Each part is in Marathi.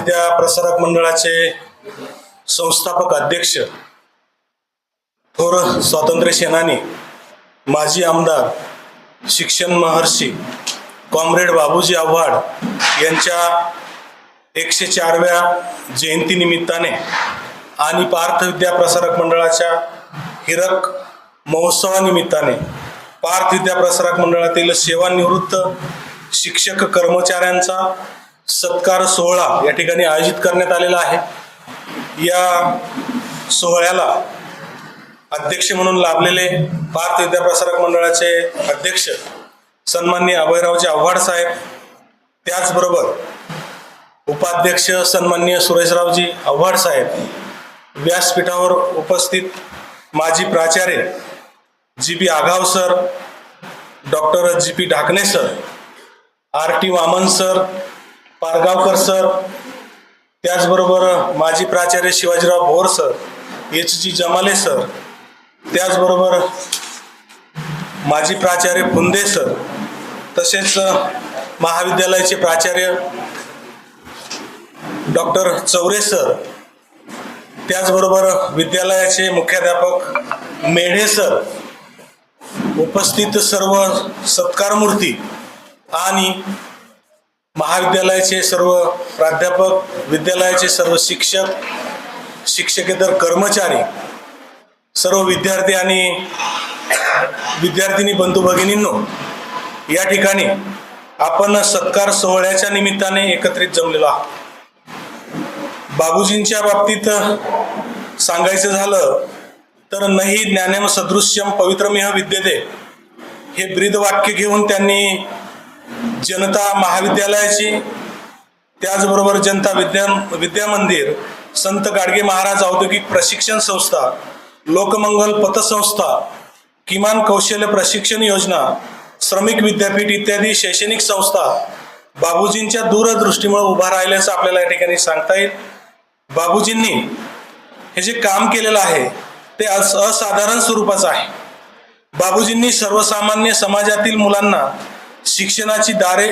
त्या विद्या प्रसारक मंडळाचे संस्थापक अध्यक्ष थोर स्वातंत्र्य सेनानी माजी आमदार शिक्षण महर्षी कॉम्रेड बाबूजी आव्हाड यांच्या एकशे चारव्या जयंतीनिमित्ताने आणि पार्थ विद्या प्रसारक मंडळाच्या हिरक महोत्सवानिमित्ताने पार्थ विद्या प्रसारक मंडळातील सेवानिवृत्त शिक्षक कर्मचाऱ्यांचा सत्कार सोहळा या ठिकाणी आयोजित करण्यात आलेला आहे. या सोहळ्याला अध्यक्ष म्हणून लाभलेले भारत विद्याप्रसारक मंडळाचे अध्यक्ष सन्माननीय अभयरावजी आव्हाड साहेब त्याचबरोबर उपाध्यक्ष सन्माननीय सुरेशरावजी आव्हाड साहेब व्यासपीठावर उपस्थित माजी प्राचार्य G P Aghav sir doctor G P Dhakane sir R T Waman sir Pargaonkar sir त्याचबरोबर माजी प्राचार्य Shivajirao Bhor sir H G Jamale sir त्याचबरोबर माजी प्राचार्य फुंदे सर तसेच महाविद्यालयाचे प्राचार्य डॉक्टर चौरे सर त्याचबरोबर विद्यालयाचे मुख्याध्यापक मेढे सर उपस्थित सर्व सत्कारमूर्ती आणि महाविद्यालयाचे सर्व प्राध्यापक विद्यालयाचे सर्व शिक्षक शिक्षकेतर कर्मचारी सर्व विद्यार्थी आणि विद्यार्थिनी बंधू भगिनींनो या ठिकाणी आपण सत्कार सोहळ्याच्या निमित्ताने एकत्रित जमलेलो आहोत. बाबूजींच्या बाबतीत सांगायचं झालं तर नही ज्ञानम सदृश्यम पवित्रमेह विद्यते हे ब्रीद वाक्य घेऊन त्यांनी जनता महाविद्यालयाची त्याचबरोबर जनता विद्या विद्या मंदिर संत गाडगे महाराज औद्योगिक प्रशिक्षण संस्था लोकमंगल पतसंस्था किमान कौशल्य प्रशिक्षण योजना श्रमिक विद्यापीठ इत्यादी शैक्षणिक संस्था बाबूजींच्या दूरदृष्टीमुळे उभा राहिल्याचं आपल्याला या ठिकाणी सांगता येईल. बाबूजींनी हे जे काम केलेलं आहे ते असाधारण स्वरूपाचं आहे. बाबूजींनी सर्वसामान्य समाजातील मुलांना शिक्षणाची दारे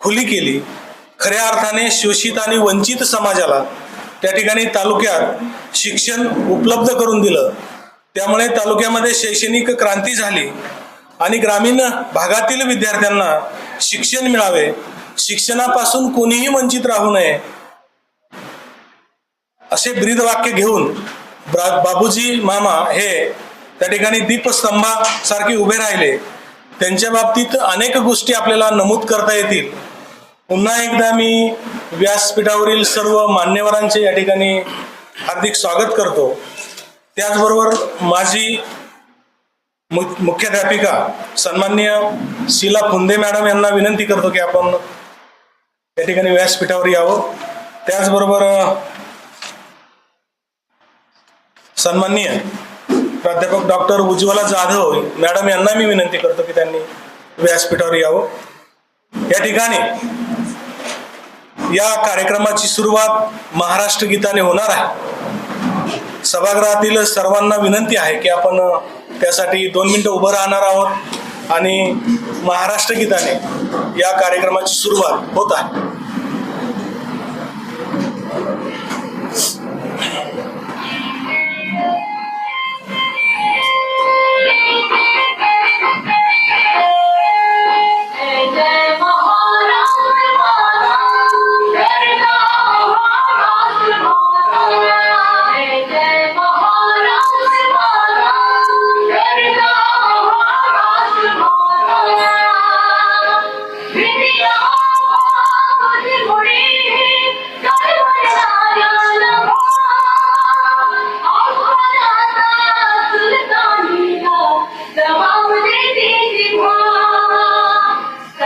खुली केली. खऱ्या अर्थाने शोषित आणि वंचित समाजाला त्या ठिकाणी तालुक्यात शिक्षण उपलब्ध करून दिलं. त्यामुळे तालुक्यामध्ये शैक्षणिक क्रांती झाली आणि ग्रामीण भागातील विद्यार्थ्यांना शिक्षण मिळावे. शिक्षणापासून कोणीही वंचित राहू नये असे ब्रीद वाक्य घेऊन बाबूजी मामा हे त्या ठिकाणी दीपस्तंभासारखे उभे राहिले. त्यांच्या बाबतीत अनेक गोष्टी आपल्याला नमूद करता येतील. पुन्हा एकदा मी व्यासपीठावरील सर्व मान्यवरांचे या ठिकाणी हार्दिक स्वागत करतो. त्याचबरोबर माझी मु- मुख्याध्यापिका सन्माननीय शीला फुंदे मॅडम यांना विनंती करतो की आपण या ठिकाणी व्यासपीठावर यावं. त्याचबरोबर सन्माननीय प्राध्यापक डॉक्टर उज्ज्वला जाधव मॅडम यांना मी विनंती करतो की त्यांनी व्यासपीठावर यावं. या ठिकाणी या कार्यक्रमाची सुरुवात महाराष्ट्र गीताने होणार आहे. सभागृहातील सर्वांना विनंती आहे की आपण त्यासाठी दोन मिनटं उभं राहणार आहोत आणि महाराष्ट्र गीताने या कार्यक्रमाची सुरुवात होत आहे.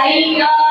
Savior.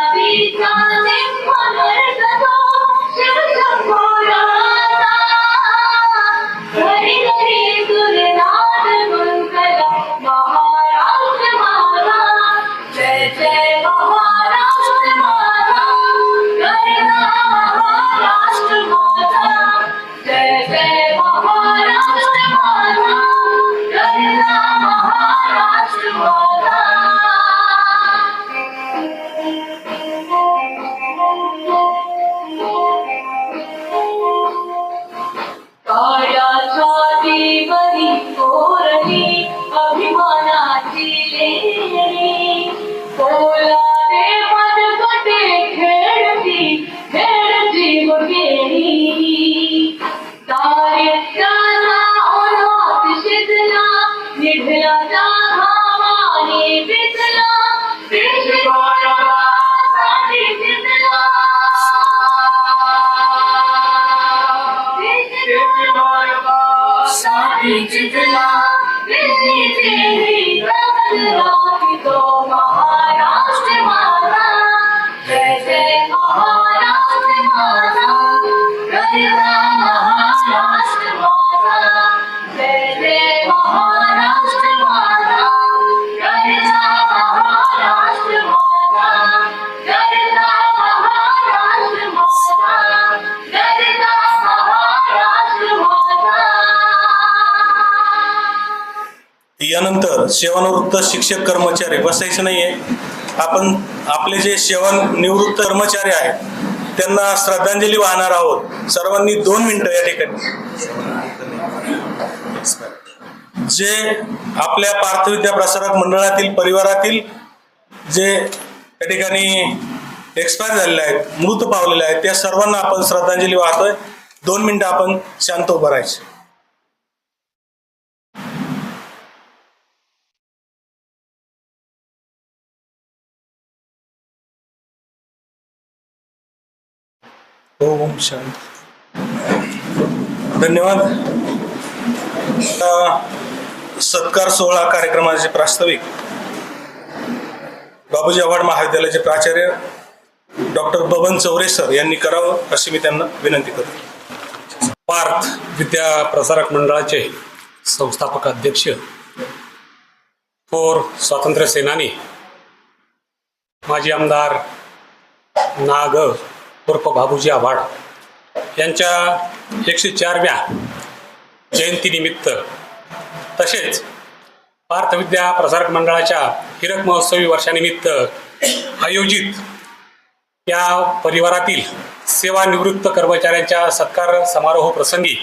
Bye. सेवानिवृत्त शिक्षक कर्मचारी बसायचे नाहीये. आपण आपले जे सेवानिवृत्त कर्मचारी आहेत त्यांना श्रद्धांजली वाहणार आहोत. सर्वांनी दोन मिनिटं या ठिकाणी. जे आपल्या पार्थविद्या प्रसारक मंडळातील परिवारातील जे या ठिकाणी एक्सपायर झालेले आहेत मृत पावलेले आहेत त्या सर्वांना आपण श्रद्धांजली वाहतोय. दोन मिनिटं आपण शांत उभं राहायचे. ओम शांत. धन्यवाद. सत्कार सोहळा कार्यक्रमाचे प्रास्ताविक. बाबूजी आव्हाड महाविद्यालयाचे प्राचार्य डॉक्टर बबन चौरे सर यांनी करावं अशी मी त्यांना विनंती करतो. पार्थ विद्या प्रसारक मंडळाचे संस्थापक अध्यक्ष थोर स्वातंत्र्य सेनानी माजी आमदार नाग उर्फ बाबूजी आव्हाड यांच्या एकशे चारव्या जयंतीनिमित्त तसेच पार्थ विद्या प्रसारक मंडळाच्या हिरक महोत्सवी वर्षानिमित्त आयोजित या परिवारातील सेवानिवृत्त कर्मचाऱ्यांच्या सत्कार समारोह प्रसंगी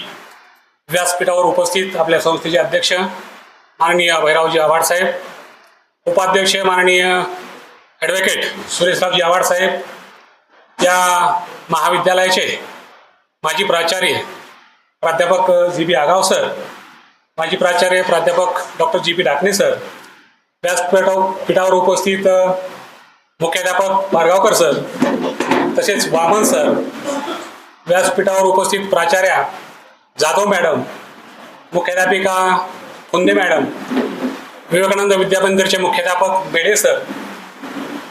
व्यासपीठावर उपस्थित आपल्या संस्थेचे अध्यक्ष माननीय भैरावजी आव्हाड साहेब उपाध्यक्ष माननीय ॲडव्होकेट सुरेशरावजी आव्हाड साहेब या महाविद्यालयाचे माजी प्राचार्य प्राध्यापक जी बी आगाव सर माजी प्राचार्य प्राध्यापक doctor G P Dakane sir व्यासपीठावर पीठावर उपस्थित मुख्याध्यापक मारगावकर सर तसेच वामन सर व्यासपीठावर उपस्थित प्राचार्या जाधव मॅडम मुख्याध्यापिका कुंदे मॅडम विवेकानंद विद्यामंदिरचे मुख्याध्यापक बेडे सर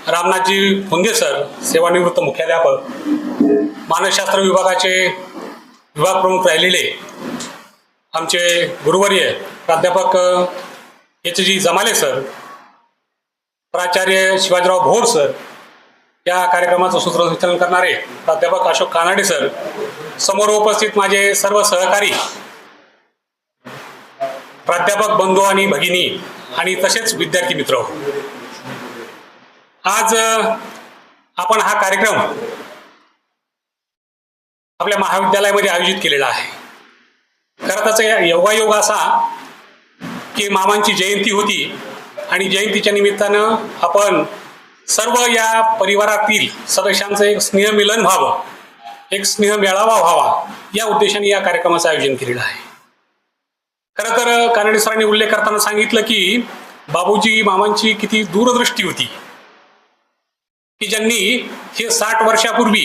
रामनाथजी फुंदे सर सेवानिवृत्त मुख्याध्यापक मानसशास्त्र विभागाचे विभाग प्रमुख राहिलेले आमचे गुरुवर्य प्राध्यापक एच जी जमाले सर प्राचार्य शिवाजीराव भोर सर या कार्यक्रमाचं सूत्रसंचालन करणारे प्राध्यापक अशोक कानाडे सर समोर उपस्थित माझे सर्व सहकारी प्राध्यापक बंधू आणि भगिनी आणि तसेच विद्यार्थी मित्र. आज आपण हा कार्यक्रम आपल्या महाविद्यालयामध्ये आयोजित केलेला आहे. खरं त्याचा योगायोग असा की मामांची जयंती होती आणि जयंतीच्या निमित्तानं आपण सर्व या परिवारातील सदस्यांचं एक स्नेहमिलन व्हावं एक स्नेह मेळावा व्हावा या उद्देशाने या कार्यक्रमाचं आयोजन केलेलं आहे. खरं तर कानडे सरांनी उल्लेख करताना सांगितलं की बाबूजी मामांची किती दूरदृष्टी होती. की ज्यांनी हे साठ वर्षापूर्वी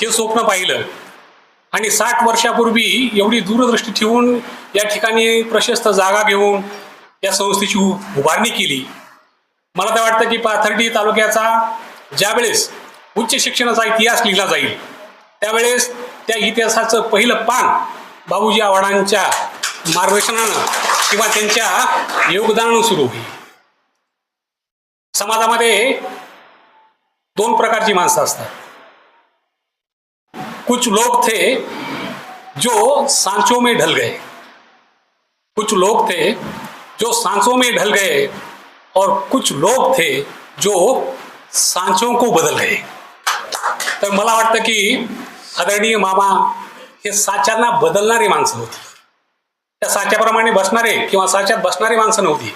हे स्वप्न पाहिलं आणि साठ वर्षापूर्वी एवढी दूरदृष्टी ठेवून या ठिकाणी प्रशस्त जागा घेऊन या संस्थेची उभारणी केली. मला तर वाटतं की पाथर्डी तालुक्याचा ज्यावेळेस उच्च शिक्षणाचा इतिहास लिहिला जाईल त्यावेळेस त्या इतिहासाचं पहिलं पान बाबूजी आव्हाडांच्या मार्गदर्शनानं किंवा त्यांच्या योगदानानं सुरू होईल. समाजामध्ये दोन प्रकारची माणसं असतात. कुछ लोग थे जो सांचों में ढल गए. कुछ लोग थे जो सांचों में ढल गए और कुछ लोग थे जो सांचों को बदल गए. तर मला वाटतं की आदरणीय मामा हे साच्यांना बदलणारी माणसं होती. त्या साच्याप्रमाणे बसणारे किंवा साच्यात बसणारी माणसं नव्हती.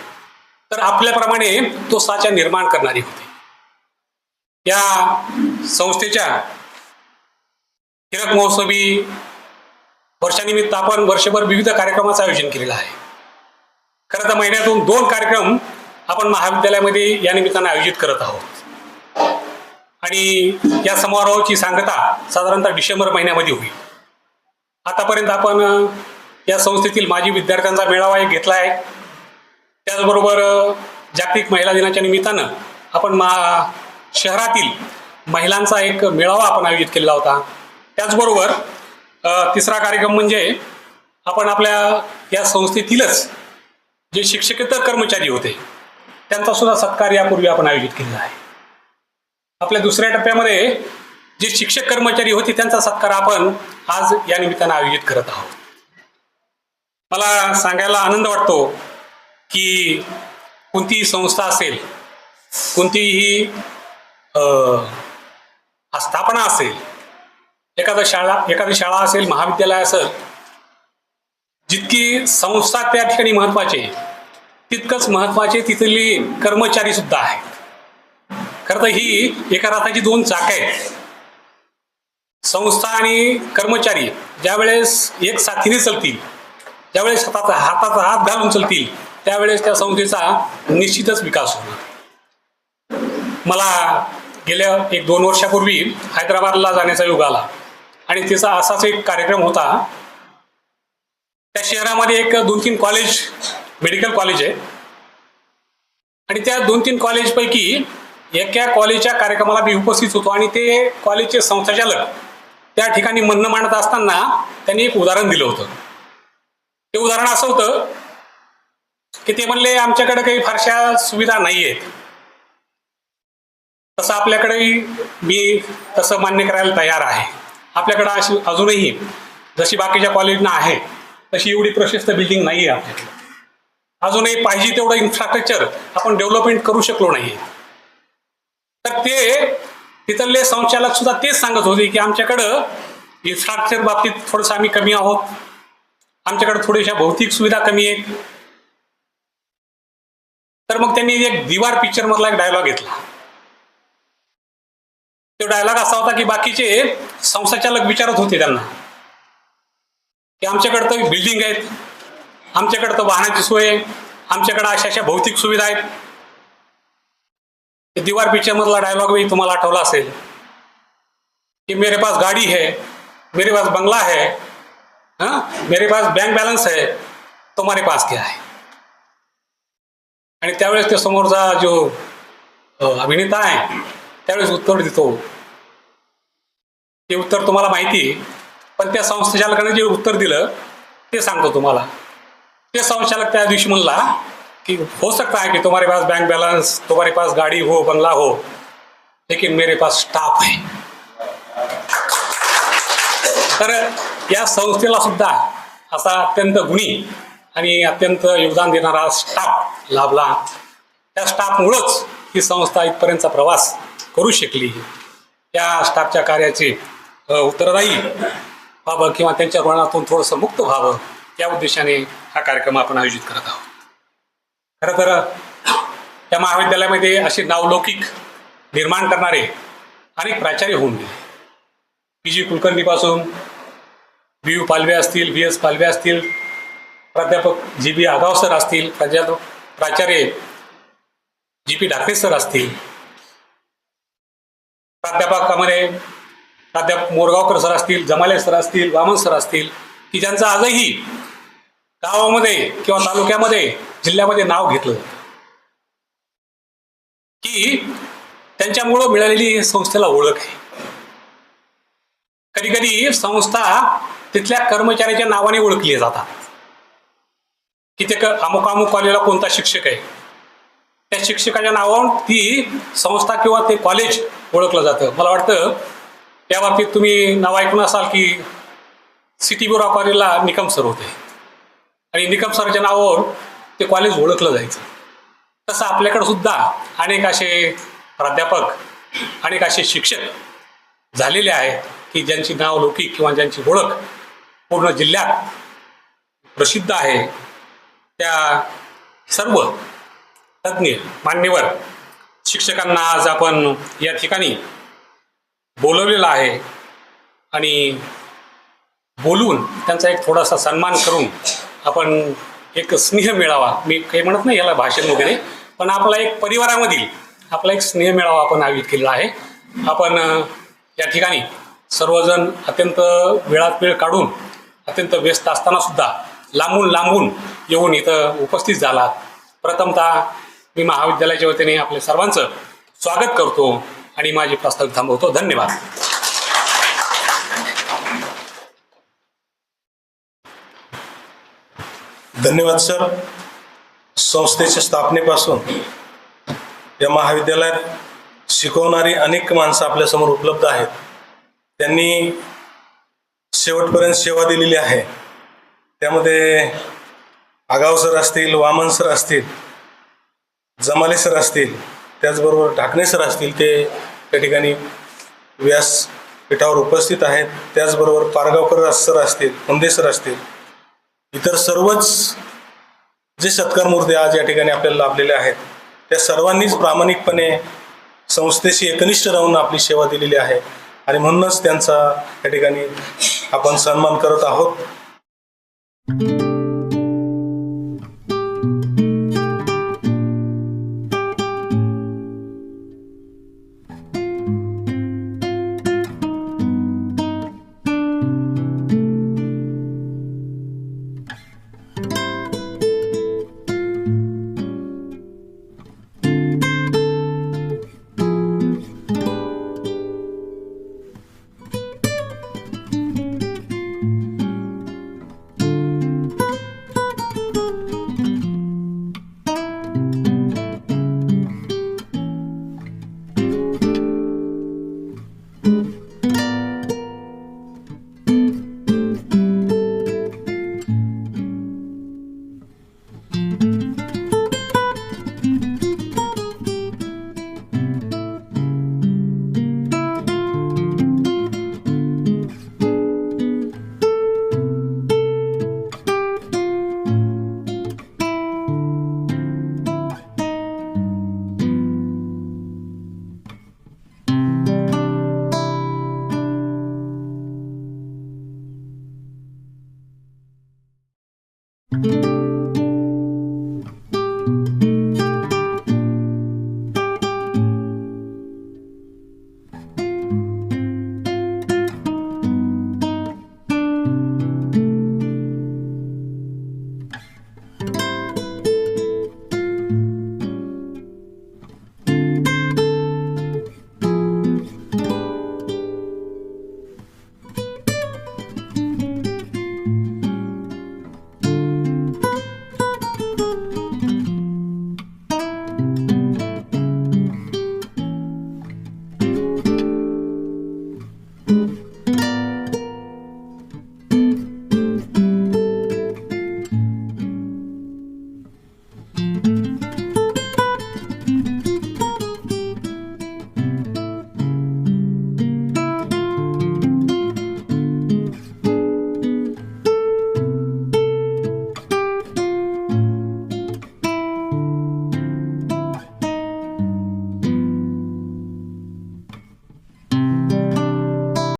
तर आपल्याप्रमाणे तो साचा निर्माण करणारी होती. या संस्थेच्या हिरक महोत्सवी वर्षानिमित्त आपण वर्षभर विविध कार्यक्रमाचं आयोजन केलेलं आहे. खरं तर महिन्यातून दोन कार्यक्रम आपण महाविद्यालयामध्ये या निमित्तानं आयोजित करत आहोत. आणि या समारोहाची सांगता साधारणतः डिसेंबर महिन्यामध्ये होईल. आतापर्यंत आपण या संस्थेतील माजी विद्यार्थ्यांचा मेळावा एक घेतला आहे. त्याचबरोबर जागतिक महिला दिनाच्या निमित्तानं आपण मा शहरातील महिलांचा एक मेळावा आपण आयोजित केलेला होता. त्याचबरोबर तिसरा कार्यक्रम म्हणजे आपण आपल्या या संस्थेतीलच जे शिक्षकेतर कर्मचारी होते त्यांचा सुद्धा सत्कार यापूर्वी आपण आयोजित केलेला आहे. आपल्या दुसऱ्या टप्प्यामध्ये जे शिक्षक कर्मचारी होते त्यांचा सत्कार आपण आज या निमित्तानं आयोजित करत आहोत. मला सांगायला आनंद वाटतो की कोणतीही संस्था असेल कोणतीही स्थापना असेल एखादं शाळा एखादी शाळा असेल महाविद्यालय असेल जितकी संस्था त्या ठिकाणी महत्त्वाचे तितकंच महत्त्वाचे तिथली कर्मचारी सुद्धा आहेत. खरं तर ही एका रथाची दोन चाक आहेत. संस्था आणि कर्मचारी ज्यावेळेस एक साथीने चालतील ज्यावेळेस हाताचा हाताचा हात घालून चालतील त्यावेळेस त्या संस्थेचा निश्चितच विकास होणार. मला गेल्या एक दोन वर्षापूर्वी हैदराबादला जाण्याचा योग आला. आणि तिचा असाच एक कार्यक्रम होता. त्या शहरामध्ये एक दोन तीन कॉलेज मेडिकल कॉलेज आहे. आणि त्या दोन तीन कॉलेजपैकी एका कॉलेजच्या कार्यक्रमाला मी उपस्थित होतो. आणि ते कॉलेजचे संस्थाचालक त्या ठिकाणी म्हणणं मांडत असताना त्यांनी एक उदाहरण दिलं होतं. ते उदाहरण असं होतं की ते म्हणले आमच्याकडे काही फारशा सुविधा नाही आहेत तसं आपल्याकडेही मी तसं मान्य करायला तयार आहे. आपल्याकडं अशी अजूनही जशी बाकीच्या कॉलेजना आहे तशी एवढी प्रशस्त बिल्डिंग नाही आहे आपल्याकडे. अजूनही पाहिजे तेवढं इन्फ्रास्ट्रक्चर आपण डेव्हलपमेंट करू शकलो नाही. तर ते तिथले संचालक सुद्धा तेच सांगत होते की आमच्याकडं इन्फ्रास्ट्रक्चर बाबतीत थोडंसं आम्ही कमी आहोत. आमच्याकडे थोड्याशा भौतिक सुविधा कमी आहेत. तर मग त्यांनी एक दिवार पिक्चर मधला एक डायलॉग घेतला. तो डायलॉग असा होता की बाकीचे संस्थाचालक विचारत होते त्यांना की आमच्याकडे तर बिल्डिंग आहेत आमच्याकडे तर वाहनाची सोय आहे आमच्याकडे अशा अशा भौतिक सुविधा आहेत. दिवार दीवार पिक्चर मधला डायलॉग तुम्हाला आठवला असेल. कि मेरे पास गाड़ी है मेरे पास बंगला है हाँ? मेरे पास बैंक बैलेंस है तुम्हारे पास क्या है? आणि त्यावेळेस ते समोरचा जो अभिनेता आहे त्यावेळेस उत्तर देतो. ते उत्तर तुम्हाला माहिती पण त्या संस्थाचालकाने जे उत्तर दिलं ते सांगतो तुम्हाला. ते संचालक त्या दिवशी म्हणला कि हो सकता है कि तुम्हारे पास बैंक बैलेंस तुम्हारे पास गाड़ी हो बंगला हो लेकिन मेरे पास स्टाफ है. तर या संस्थेला सुद्धा असा अत्यंत गुणी आणि अत्यंत योगदान देणारा स्टाफ लाभला. त्या स्टाफमुळंच ही संस्था इथपर्यंतचा प्रवास करू शकली त्या स्टाफच्या कार्याचे उत्तरदायी व्हावं किंवा त्यांच्या ऋणातून थोडंसं मुक्त व्हावं या उद्देशाने हा कार्यक्रम आपण आयोजित करत आहोत. खरं तर त्या महाविद्यालयामध्ये असे नावलौकिक निर्माण करणारे अनेक प्राचार्य होऊन गेले. पी. जी. कुलकर्णीपासून बी. यू. पालवे असतील बी. एस. पालवे असतील प्राध्यापक जी. बी. आगाव सर असतील प्राध्यापक प्राचार्य जी. पी. ढाकरे सर असतील प्राध्यापकामध्ये प्राध्यापक मोरगावकर सर असतील जमाले सर असतील वामन सर असतील की ज्यांचं आजही गावामध्ये किंवा तालुक्यामध्ये जिल्ह्यामध्ये नाव घेतलं जातं. की त्यांच्यामुळं मिळालेली संस्थेला ओळख आहे. कधी कधी संस्था तिथल्या कर्मचाऱ्याच्या नावाने ओळखली जातात. की ते अमुक अमुक कॉलेजला कोणता शिक्षक आहे? त्या शिक्षकाच्या नावावरून ती संस्था किंवा ते कॉलेज ओळखलं जातं. मला वाटतं त्या बाबतीत तुम्ही नाव ऐकून असाल की सिटी ब्युरो कॉलेजला निकम सर होते. आणि निकम सरच्या नावावर ते कॉलेज ओळखलं जायचं. तसं आपल्याकडे सुद्धा अनेक असे प्राध्यापक अनेक असे शिक्षक झालेले आहेत की ज्यांची नाव लौकिक किंवा ज्यांची ओळख पूर्ण जिल्ह्यात प्रसिद्ध आहे. त्या सर्व तज्ज्ञ मान्यवर शिक्षकांना आज आपण या ठिकाणी बोलवलेलं आहे आणि बोलून त्यांचा एक थोडासा सन्मान करून आपण एक स्नेह मिळावा मी काही म्हणत नाही याला भाषण वगैरे पण आपला एक परिवारामधील आपला एक स्नेह मिळावा आपण आयोजित केलेला आहे. आपण या ठिकाणी सर्वजण अत्यंत वेळात वेळ काढून अत्यंत व्यस्त असताना सुद्धा लांबून लांबून येऊन इथं उपस्थित झालात. प्रथमतः मी महाविद्यालयाच्या वतीने आपल्या सर्वांचं स्वागत करतो आणि माझी प्रस्ताव थांबवतो. धन्यवाद. धन्यवाद सर. संस्थेच्या स्थापनेपासून या महाविद्यालयात शिकवणारी अनेक माणसं आपल्यासमोर उपलब्ध आहेत. त्यांनी शेवटपर्यंत सेवा दिलेली आहे. त्यामध्ये आगाव सर असतील वामन सर असतील जमाले सर असतील त्याचबरोबर ढाकणे सर असतील ते त्या ठिकाणी व्यासपीठावर उपस्थित आहेत. त्याचबरोबर पारगावकर सर असतील मुंदे सर असतील इतर सर्वच जे सत्कार मूर्ती आज या ठिकाणी आपल्याला लाभलेल्या आहेत त्या सर्वांनीच प्रामाणिकपणे संस्थेशी एकनिष्ठ राहून आपली सेवा दिलेली आहे आणि म्हणूनच त्यांचा या ठिकाणी आपण सन्मान करत आहोत.